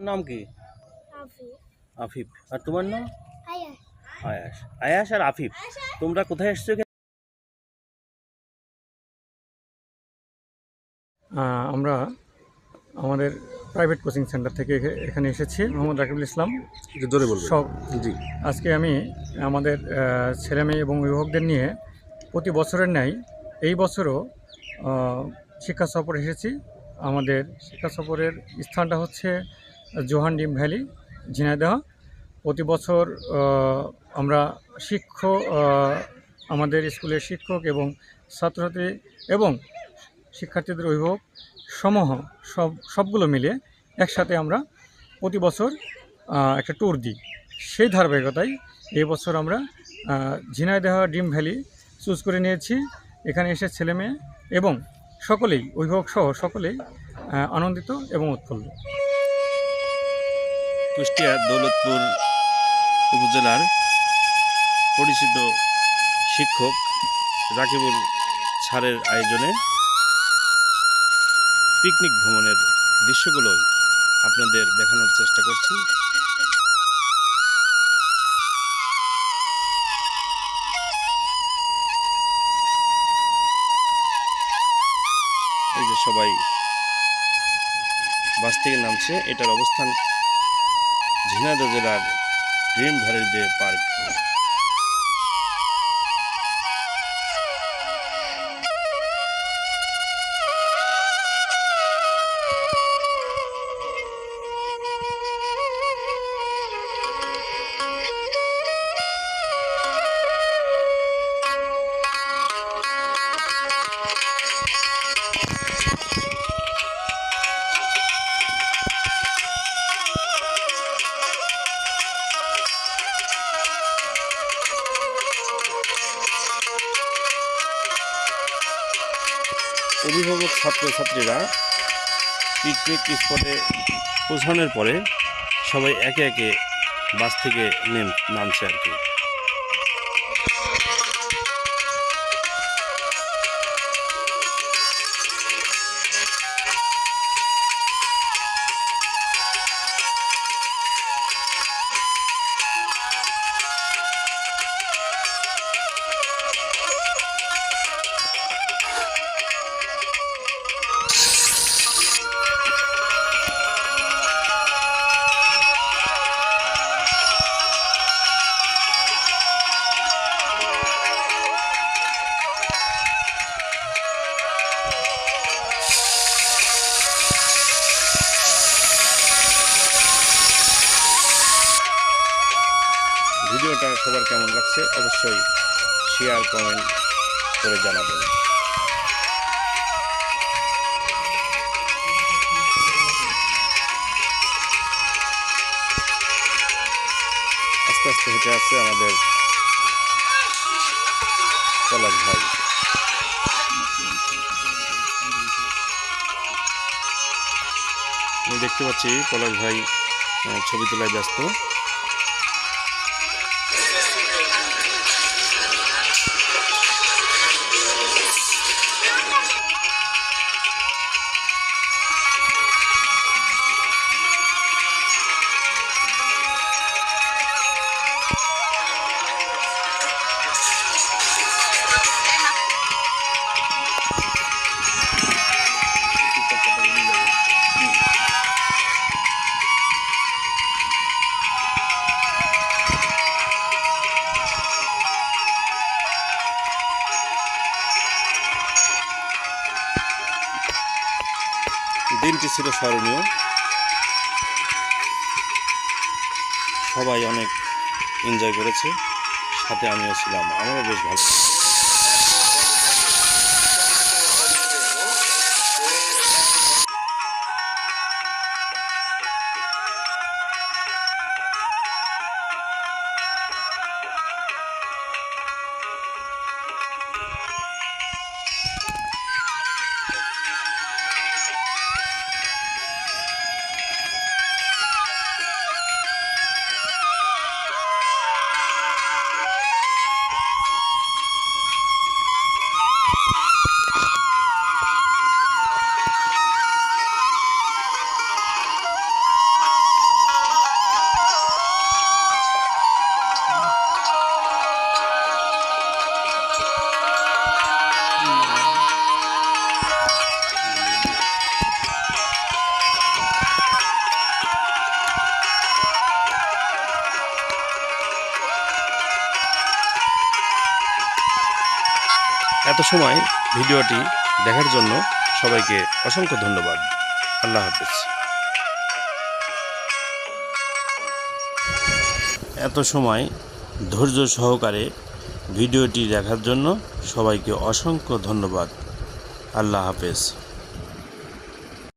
নাম কি? আফিফ। আর তোমার নাম? আয়া আয়াস আয়াস আর আফিফ। তোমরা কোথায় এসছো আমরা আমাদের প্রাইভেট কোচিং সেন্টার থেকে এখানে এসেছি। মোহাম্মদ রাকিবুল ইসলাম। একটু জোরে বলবেন। সব জি। আজকে আমি আমাদের আহ, ছেলেমেয়ে এবং অভিভাবকদের নিয়ে প্রতি বছরের ন্যায় এই বছরও শিক্ষা সফর এসেছি। আমাদের শিক্ষা সফরের স্থানটা হচ্ছে জোহান ডিম ভ্যালি, ঝিনাইদহ। প্রতি বছর আমরা শিক্ষক আমাদের স্কুলের শিক্ষক এবং ছাত্রছাত্রী এবং শিক্ষার্থীদের অভিভাবক সমূহ সব, সবগুলো মিলে একসাথে আমরা প্রতি বছর একটা ট্যুর দিই। সেই ধারাবাহিকতায় এই বছর আমরা ঝিনাইদহ ডিম ভ্যালি চুজ করে নিয়েছি। এখানে এসে ছেলেমেয়ে এবং সকলেই, অভিভাবক সহ সকলেই আনন্দিত এবং উৎফুল্ল। কুষ্টিয়া দৌলতপুর উপজেলার পরিচিত শিক্ষক রাকিবুল ছাড়ের আয়োজনে পিকনিক ভ্রমণের দৃশ্যগুলোই আপনাদের দেখানোর চেষ্টা করছি। এই যে সবাই বাস থেকে নামছে, এটার অবস্থান झीना दो जिला ड्रीम भरे दे पार्क। অভিভাবক ছাত্রছাত্রীরা পিকনিক স্পটে পৌঁছানোর পরে সবাই একে একে বাস থেকে নেম, নামছে আর কি। ভিডিওটা সবার কেমন লাগছে অবশ্যই শেয়ার কমেন্ট করে জানাবেন। আস্তে আস্তে হেঁটে আসছে আমাদের পলাশ ভাই। দেখতে পাচ্ছি পলাশ ভাই ছবি তোলায় ব্যস্ত। দিনটি ছিল স্মরণীয়। সবাই অনেক এনজয় করেছে। সাথে আমিও ছিলাম। আমারও বেশ ভালো এত সময় ভিডিওটি দেখার জন্য সবাইকে অসংখ্য ধন্যবাদ। আল্লাহ হাফিজ। এত সময় ধৈর্য সহকারে ভিডিওটি দেখার জন্য সবাইকে অসংখ্য ধন্যবাদ। আল্লাহ হাফেজ।